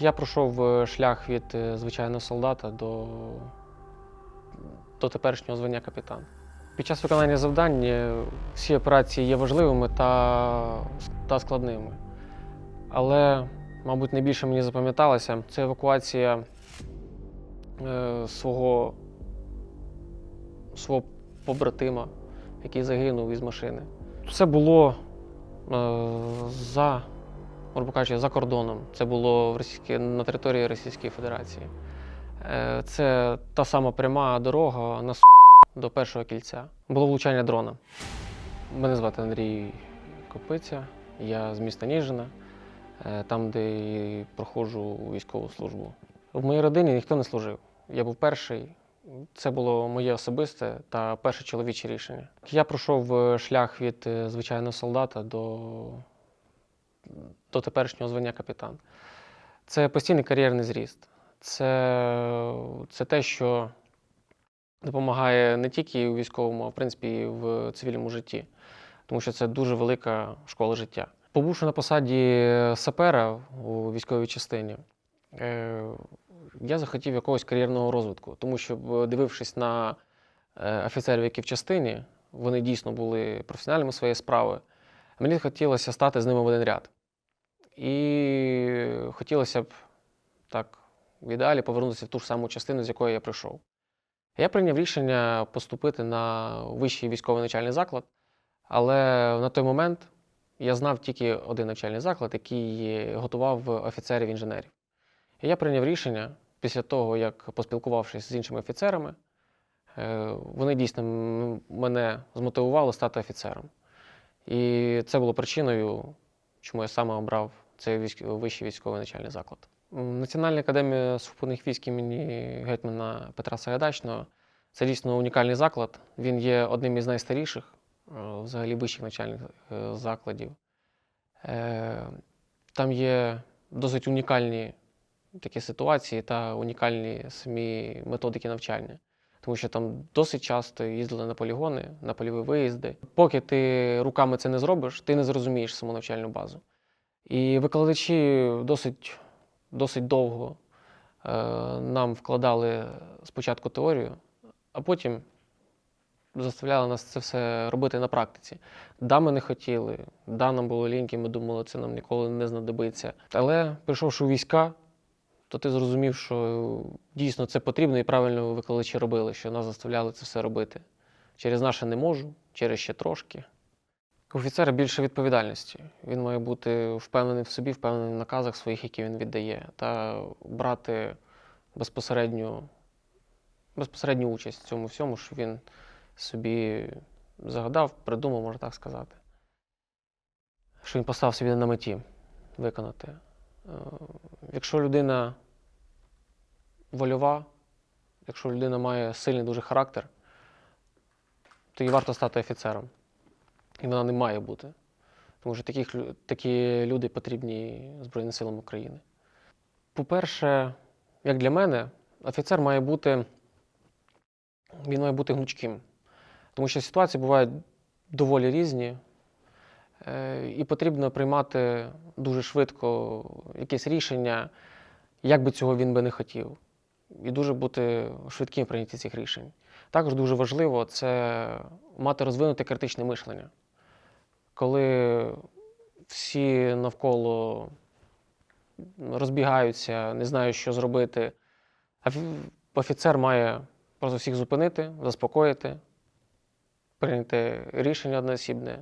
Я пройшов е, шлях від е, звичайного солдата до, до теперішнього звання капітан. Під час виконання завдань е, всі операції є важливими та, та складними. Але, мабуть, найбільше мені запам'яталося це евакуація е, свого, свого побратима, який загинув із машини. Це було е, за грубо кажучи, за кордоном. Це було в російській, на території Російської Федерації. Е, Це та сама пряма дорога на до першого кільця. Було влучання дрона. Мене звати Андрій Копиця, я з міста Ніжина, е, там, де проходжу військову службу. В моїй родині ніхто не служив. Я був перший. Це було моє особисте та перше чоловіче рішення. Я пройшов е, шлях від звичайного солдата до до теперішнього звання капітан. Це постійний кар'єрний зріст. Це, це те, що допомагає не тільки у військовому, а в принципі і в цивільному житті, тому що це дуже велика школа життя. Побувши на посаді сапера у військовій частині, е, я захотів якогось кар'єрного розвитку, тому що, е, дивившись на е, офіцерів, які в частині, вони дійсно були професіоналами своєї справи. Мені хотілося стати з ними в один ряд. І хотілося б так в ідеалі повернутися в ту ж саму частину, з якої я прийшов. Я прийняв рішення поступити на вищий військовий навчальний заклад, але на той момент я знав тільки один навчальний заклад, який готував офіцерів-інженерів. І я прийняв рішення після того, як поспілкувавшись з іншими офіцерами, е, вони дійсно мене змотивували стати офіцером. І це було причиною, чому я саме обрав цей військ... вищий військовий навчальний заклад. Національна академія сухопутних військ імені гетьмана Петра Сагайдачного це дійсно унікальний заклад. Він є одним із найстаріших е, взагалі вищих навчальних е, закладів. Е, Там є досить унікальні такі ситуації та унікальні самі методики навчання. Тому що там досить часто їздили на полігони, на польові виїзди. Поки ти руками це не зробиш, ти не зрозумієш саму навчальну базу. І викладачі досить, досить довго е, нам вкладали спочатку теорію, а потім заставляли нас це все робити на практиці. Да, ми не хотіли, да, нам було ліньки, ми думали, це нам ніколи не знадобиться. Але прийшовши у війська, то ти зрозумів, що дійсно це потрібно і правильно викладачі робили, що нас заставляли це все робити. Через наше не можу, через ще трошки. У офіцера більше відповідальності. Він має бути впевнений в собі, впевнений в наказах своїх, які він віддає, та брати безпосередню, безпосередню участь в цьому всьому, що він собі загадав, придумав, можна так сказати. Що він поставив собі на меті виконати. Е, Якщо людина вольова, якщо людина має сильний дуже характер, то їй варто стати офіцером. І вона не має бути. Тому що таких, такі люди потрібні Збройним силам України. По-перше, як для мене, офіцер має бути, він має бути гнучким. Тому що ситуації бувають доволі різні, і потрібно приймати дуже швидко якесь рішення, як би цього він би не хотів. І дуже бути швидким в прийнятті цих рішень. Також дуже важливо це мати розвинуте критичне мишлення. Коли всі навколо розбігаються, не знають, що зробити, офі- офіцер має просто всіх зупинити, заспокоїти, прийняти рішення одноосібне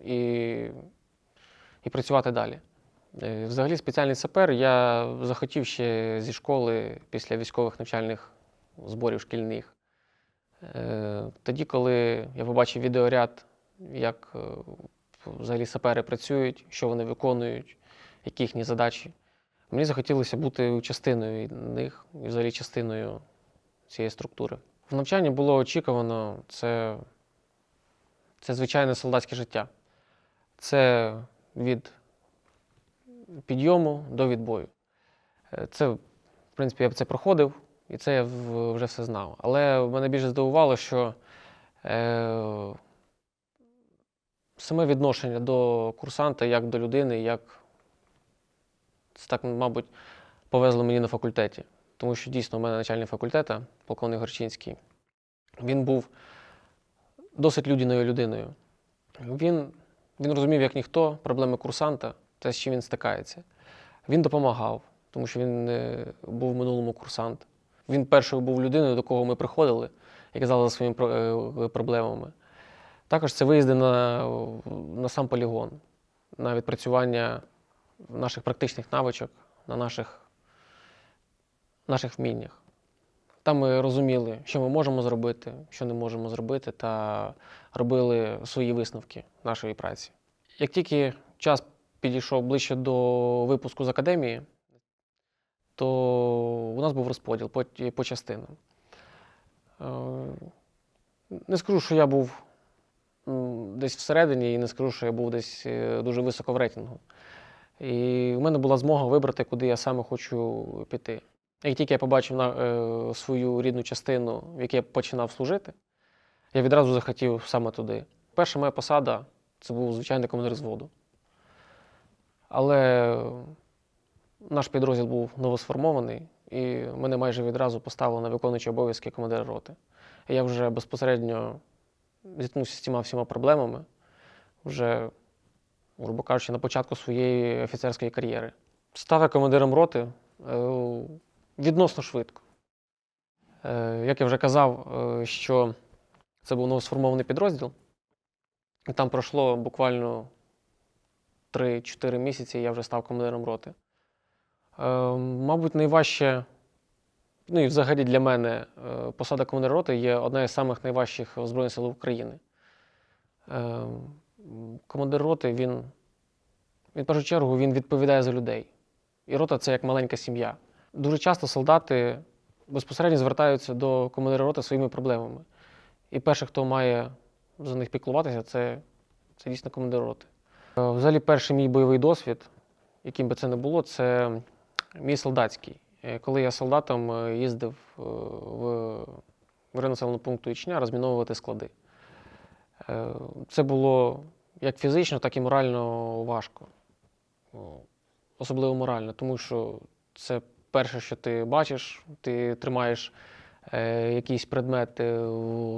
і, і працювати далі. Е, Взагалі, спеціальний сапер я захотів ще зі школи після військових навчальних зборів шкільних. Е, Тоді, коли я побачив відеоряд, як е, взагалі сапери працюють, що вони виконують, які їхні задачі, мені захотілося бути частиною них і взагалі частиною цієї структури. В навчанні було очікувано це, це звичайне солдатське життя. Це від підйому до відбою. Е, Це, в принципі, я б це проходив, і це я вже все знав. Але мене більше здивувало, що е, саме відношення до курсанта як до людини, як це так, мабуть, повезли мені на факультеті. Тому що дійсно у мене начальник факультету, полковник Горчинський, він був досить людяною людиною. Він, він розумів, як ніхто, проблеми курсанта, те, з чим він стикається. Він допомагав, тому що він е, був в минулому курсант. Він першою був людиною, до кого ми приходили і казали за своїми е, проблемами. Також це виїзди на, на сам полігон, на відпрацювання наших практичних навичок, на наших, наших вміннях. Там ми розуміли, що ми можемо зробити, що не можемо зробити, та робили свої висновки нашої праці. Як тільки час підійшов ближче до випуску з академії, то у нас був розподіл по, по частинам. Е, Не скажу, що я був десь всередині, і не скажу, що я був десь е, дуже високо в рейтингу. І в мене була змога вибрати, куди я саме хочу піти. Як тільки я побачив на, е, свою рідну частину, в якій я починав служити, я відразу захотів саме туди. Перша моя посада це був звичайний командир зводу. Але наш підрозділ був новосформований, і мене майже відразу поставили на виконуючі обов'язки командира роти. Я вже безпосередньо зіткнувся з цими всіма проблемами, вже, грубо кажучи, на початку своєї офіцерської кар'єри. Став я командиром роти е, відносно швидко. Е, Як я вже казав, е, що це був новосформований підрозділ, і там пройшло буквально 3-4 місяці, і я вже став командиром роти. Е, Мабуть, найважче, ну і взагалі для мене посада командира роти є одна із самих найважчих в Збройних сил України. Командир роти, він, він в першу чергу він відповідає за людей. І рота це як маленька сім'я. Дуже часто солдати безпосередньо звертаються до командира роти своїми проблемами. І перший, хто має за них піклуватися, це, це дійсно командир роти. Е, Взагалі, перший мій бойовий досвід, яким би це не було, це мій солдатський. Е, Коли я солдатом е, їздив в, населеного пункту Ічня розміновувати склади. Це було як фізично, так і морально важко. Особливо морально, тому що це перше, що ти бачиш, ти тримаєш е, якийсь предмет е,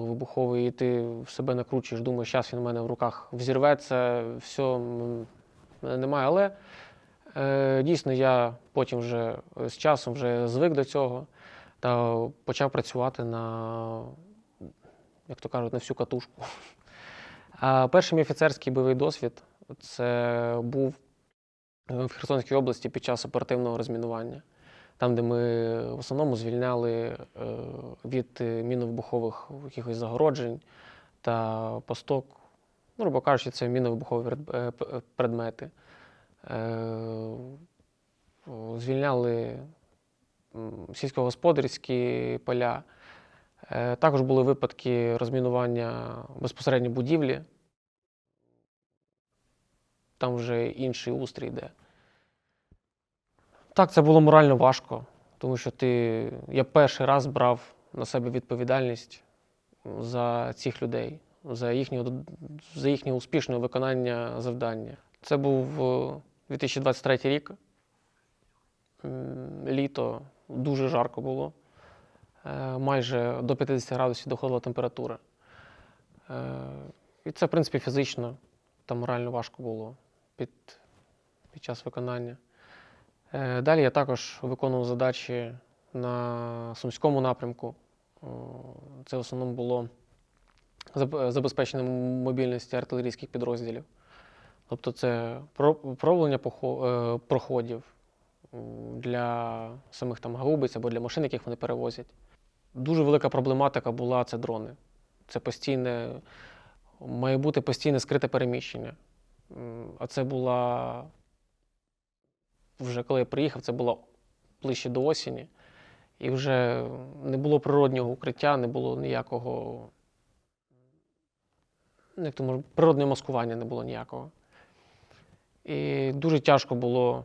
вибуховий, і ти в себе накручуєш, думаєш, зараз він в мене в руках взірветься, все, немає. Але е, дійсно я потім вже з часом вже звик до цього та почав працювати на, як то кажуть, на всю катушку. А перший мій офіцерський бойовий досвід це був в Херсонській області під час оперативного розмінування, там, де ми в основному звільняли е, від е, міновибухових якихось загороджень та посток. Ну, грубо кажучи, це міновибухові е, предмети. Звільняли сільськогосподарські поля. Також були випадки розмінування безпосередньо будівлі. Там вже інший устрій йде. Так, це було морально важко, тому що ти, я перший раз брав на себе відповідальність за цих людей, за їхнє, за їхнє успішне виконання завдання. Це був е, 2023 рік. Літо дуже жарко було. Е, Майже до 50 градусів доходила температура. Е, І це, в принципі, фізично та морально важко було під, під час виконання. Е, Далі я також виконував задачі на Сумському напрямку. Це в основному було заб- забезпечення мобільності артилерійських підрозділів. Тобто це про- проволення е, проходів для самих там гаубиць або для машин, яких вони перевозять. Дуже велика проблематика була це дрони. Це постійне, має бути постійне скрите переміщення. А це була вже коли я приїхав, це було ближче до осені, і вже не було природнього укриття, не було ніякого. ну, Як то може, природного маскування не було ніякого. І дуже тяжко було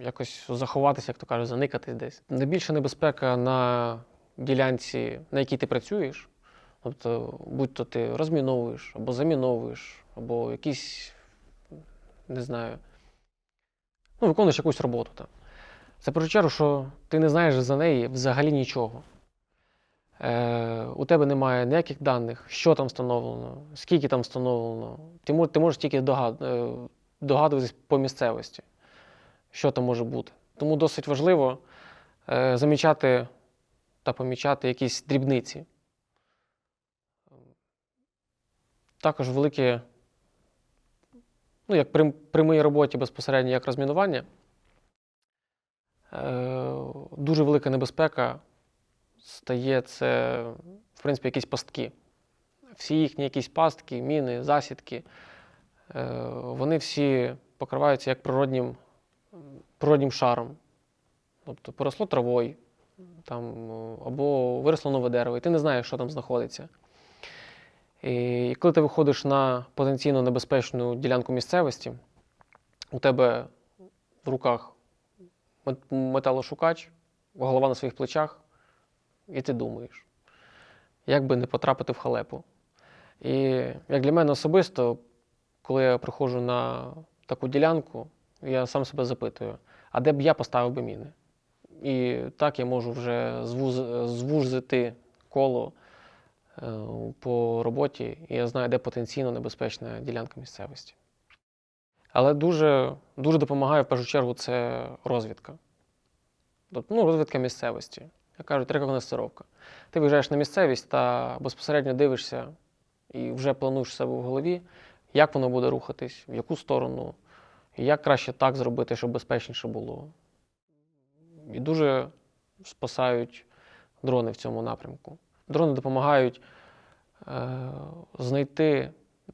якось заховатися, як то кажуть, заникатись десь. Найбільша небезпека на ділянці, на якій ти працюєш, тобто, будь-то ти розміновуєш, або заміновуєш, або якісь, не знаю, ну, виконуєш якусь роботу там. Це першу чергу, що ти не знаєш за неї взагалі нічого. Е, у тебе немає ніяких даних, що там встановлено, скільки там встановлено. Ти, ти можеш тільки е, догадуватись по місцевості, що там може бути. Тому досить важливо е, замічати та помічати якісь дрібниці. Також велике, ну, як при, при моїй роботі безпосередньо як розмінування, е, дуже велика небезпека стає це, в принципі, якісь пастки. Всі їхні якісь пастки, міни, засідки, е, вони всі покриваються як природнім, природнім шаром. Тобто поросло травою, там, або виросло нове дерево, і ти не знаєш, що там знаходиться. І коли ти виходиш на потенційно небезпечну ділянку місцевості, у тебе в руках металошукач, голова на своїх плечах, і ти думаєш, як би не потрапити в халепу. І як для мене особисто, коли я приходжу на таку ділянку, я сам себе запитую, а де б я поставив би міни? І так я можу вже звуз- звузити коло по роботі, і я знаю, де потенційно небезпечна ділянка місцевості. Але дуже, дуже допомагає в першу чергу це розвідка. Тобто, ну, розвідка місцевості. Як кажуть, рекогносцировка. Ти виїжджаєш на місцевість та безпосередньо дивишся і вже плануєш себе в голові, як воно буде рухатись, в яку сторону, і як краще так зробити, щоб безпечніше було. І дуже спасають дрони в цьому напрямку. Дрони допомагають е, знайти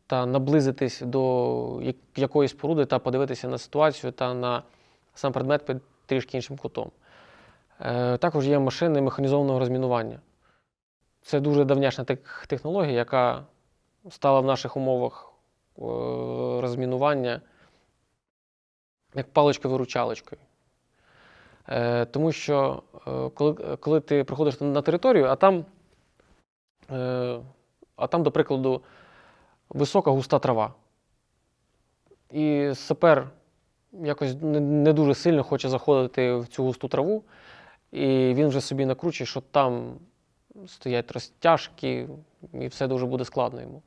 та наблизитись до якоїсь споруди та подивитися на ситуацію та на сам предмет під трішки іншим кутом. Е, також є машини механізованого розмінування. Це дуже давняшня технологія, яка стала в наших умовах е, розмінування як паличкою-виручалочкою. Тому що коли, коли ти приходиш на територію, а там, а там, до прикладу, висока густа трава. І сапер якось не, не дуже сильно хоче заходити в цю густу траву, і він вже собі накручує, що там стоять розтяжки, і все дуже буде складно йому.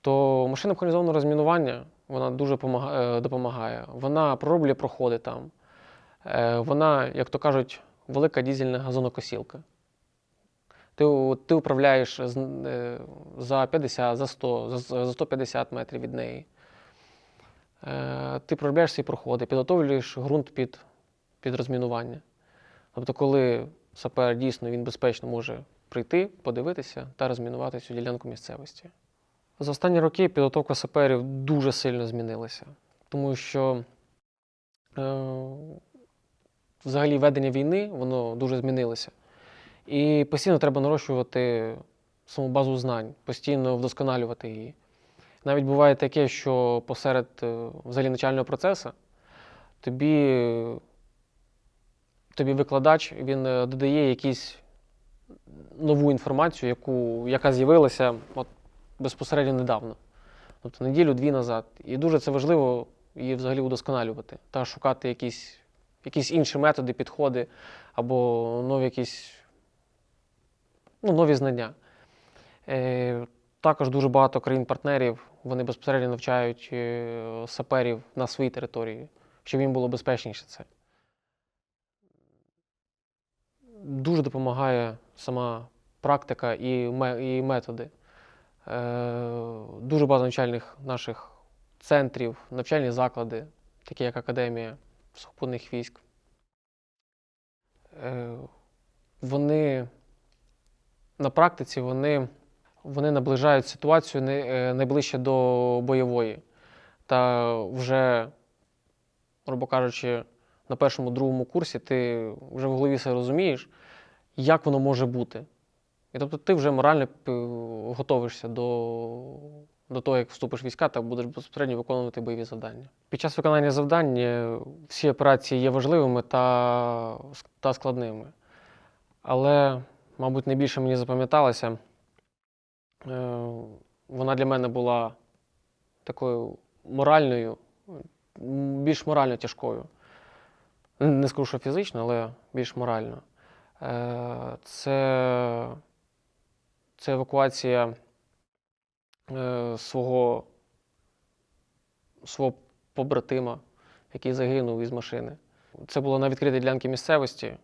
То машина механізованого розмінування вона дуже е, допомагає. Вона пророблює проходи там. Е, Вона, як то кажуть, велика дізельна газонокосілка. Ти, ти управляєш е, за 50, за 100, за, за 150 метрів від неї. Е, Ти проробляєш свої проходи, підготовлюєш ґрунт під, під розмінування. Тобто, коли сапер дійсно він безпечно може прийти, подивитися та розмінувати цю ділянку місцевості. За останні роки підготовка саперів дуже сильно змінилася, тому що е, взагалі ведення війни воно дуже змінилося. І постійно треба нарощувати саму базу знань, постійно вдосконалювати її. Навіть буває таке, що посеред е, взагалі начального процесу тобі, тобі викладач він е, додає якісь нову інформацію, яку, яка з'явилася от, безпосередньо недавно, тобто неділю-дві назад. І дуже це важливо її взагалі удосконалювати та шукати якісь, якісь інші методи, підходи або нові якісь ну, нові знання. Е, також дуже багато країн-партнерів вони безпосередньо навчають е, саперів на своїй території, щоб їм було безпечніше це. Дуже допомагає сама практика і, і методи. Е, дуже багато навчальних наших центрів, навчальні заклади, такі як Академія сухопутних військ. Е, вони на практиці вони, вони наближають ситуацію е, найближче до бойової. Та вже, грубо кажучи, на першому другому курсі ти вже в голові все розумієш, як воно може бути. І тобто ти вже морально е, готовишся до, до того, як вступиш в війська та будеш безпосередньо виконувати бойові завдання. Під час виконання завдань е, всі операції є важливими та, та складними. Але, мабуть, найбільше мені запам'яталася, е, вона для мене була такою моральною, більш морально тяжкою. Не скажу, що фізично, але більш морально. Е, Це, це евакуація е, свого, свого побратима, який загинув із машини. Це було на відкритій ділянці місцевості,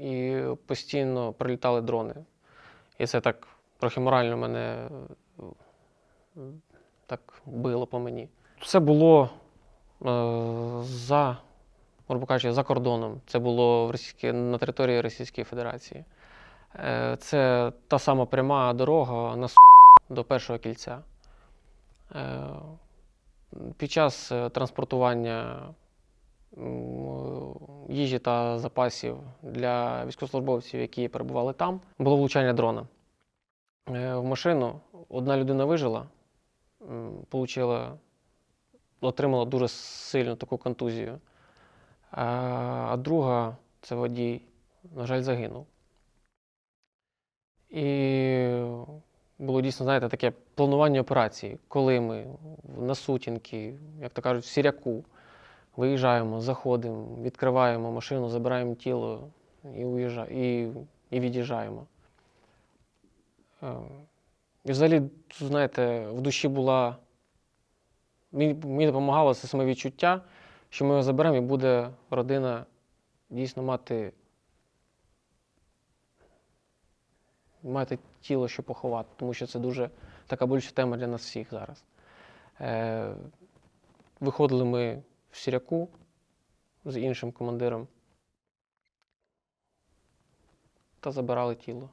і постійно прилітали дрони. І це так трохи морально мене е, так било по мені. Це було е, за, грубо кажучи, за кордоном. Це було в на території Російської Федерації. Е, Це та сама пряма дорога на до першого кільця. Е, Під час е, транспортування їжі та запасів для військовослужбовців, які перебували там, було влучання дрона. Е, В машину одна людина вижила, получила, отримала дуже сильну таку контузію. А друга, це водій, на жаль, загинув. І було дійсно, знаєте, таке планування операції, коли ми на сутінки, як то кажуть, в сіряку виїжджаємо, заходимо, відкриваємо машину, забираємо тіло і, уїжджа... і, і від'їжджаємо. Е, І взагалі, знаєте, в душі була. Мені, допомагало це самовідчуття, що ми його заберемо і буде родина дійсно мати, мати тіло, що поховати, тому що це дуже така болюча тема для нас всіх зараз. Е, виходили ми в Сіряку з іншим командиром та забирали тіло.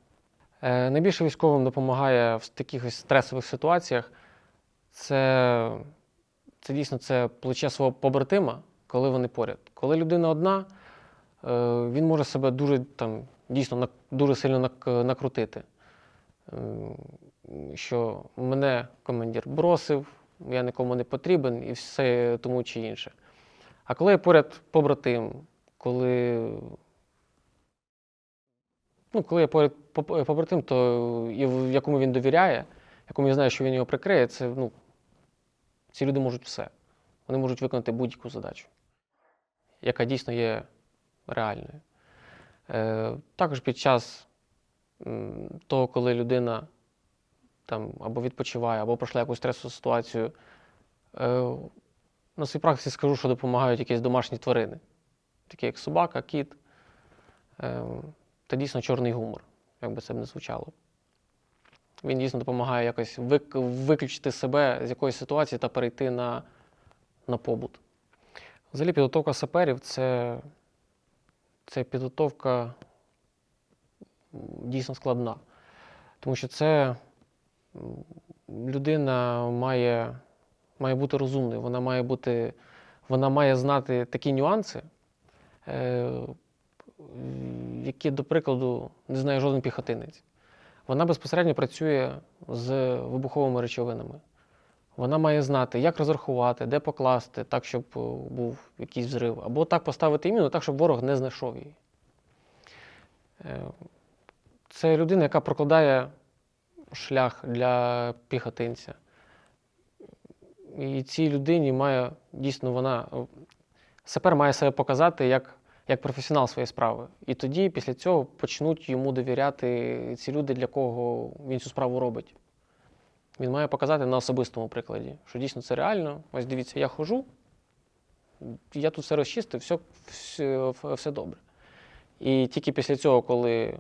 Е, найбільше військовим допомагає в таких стресових ситуаціях. Це, це дійсно це плече свого побратима, коли вони поряд. Коли людина одна, е, він може себе дуже там, дійсно нак- дуже сильно нак- накрутити. Е, Що мене командир бросив, я нікому не потрібен і все тому чи інше. А коли я поряд побратим, коли ну, коли я поряд побратим, то і якому він довіряє, якому я знаю, що він його прикриє, це ну, ці люди можуть все. Вони можуть виконати будь-яку задачу, яка дійсно є реальною. Е, також під час того, коли людина там або відпочиває, або пройшла якусь стресову ситуацію, е, на своїй практиці скажу, що допомагають якісь домашні тварини, такі як собака, кіт. Е, та дійсно чорний гумор, як би це б не звучало. Він дійсно допомагає якось виключити себе з якоїсь ситуації та перейти на, на побут. Взагалі, підготовка саперів це, це підготовка дійсно складна. Тому що це людина має, має бути розумною, вона має бути, вона має знати такі нюанси, е, які, до прикладу, не знає жоден піхотинець. Вона безпосередньо працює з вибуховими речовинами. Вона має знати, як розрахувати, де покласти, так, щоб е, був якийсь взрив, або так поставити міну, так, щоб ворог не знайшов її. Е, Це людина, яка прокладає шлях для піхотинця. І цій людині має дійсно вона. Сапер має себе показати як, як професіонал своєї справи. І тоді, після цього, почнуть йому довіряти ці люди, для кого він цю справу робить. Він має показати на особистому прикладі, що дійсно це реально. Ось дивіться, я хожу, я тут все розчистив, все, все, все добре. І тільки після цього, коли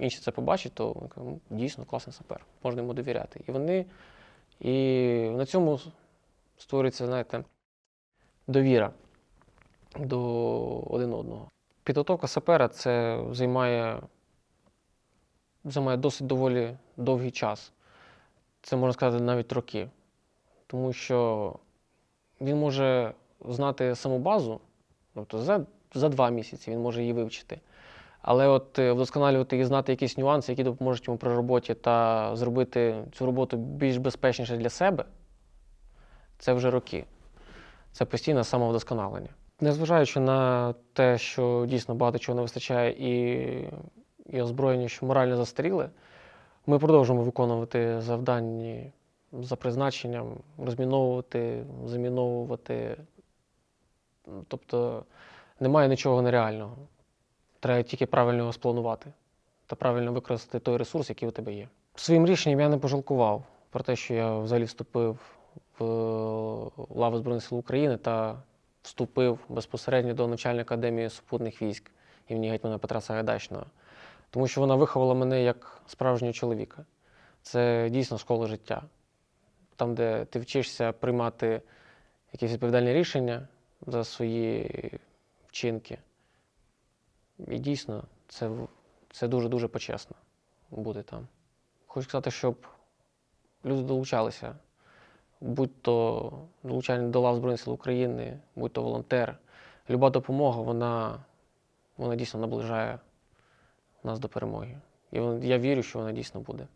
інші це побачать, то «Ну, дійсно класний сапер, можна йому довіряти. І вони і на цьому створюється, знаєте, довіра до один одного. Підготовка сапера це займає, займає досить доволі довгий час. Це можна сказати навіть роки. Тому що він може знати саму базу, тобто за, за два місяці він може її вивчити. Але от е, вдосконалювати і знати якісь нюанси, які допоможуть йому при роботі та зробити цю роботу більш безпечніше для себе, це вже роки. Це постійне самовдосконалення. Незважаючи на те, що дійсно багато чого не вистачає і, і озброєння, що морально застаріли, ми продовжуємо виконувати завдання за призначенням, розміновувати, заміновувати Тобто немає нічого нереального. Треба тільки правильно його спланувати та правильно використати той ресурс, який у тебе є. Своїм рішенням я не пожалкував про те, що я взагалі вступив в лави Збройних сил України та вступив безпосередньо до навчальної академії супутних військ імені гетьмана Петра Сагайдачного. Тому що вона виховала мене як справжнього чоловіка. Це дійсно школа життя. Там, де ти вчишся приймати якісь відповідальні рішення за свої вчинки. І дійсно, це, це дуже-дуже почесно бути там. Хочу сказати, щоб люди долучалися, будь то долучання до лав Збройних сил України, будь то волонтер. Люба допомога, вона, вона дійсно наближає нас до перемоги. І я вірю, що вона дійсно буде.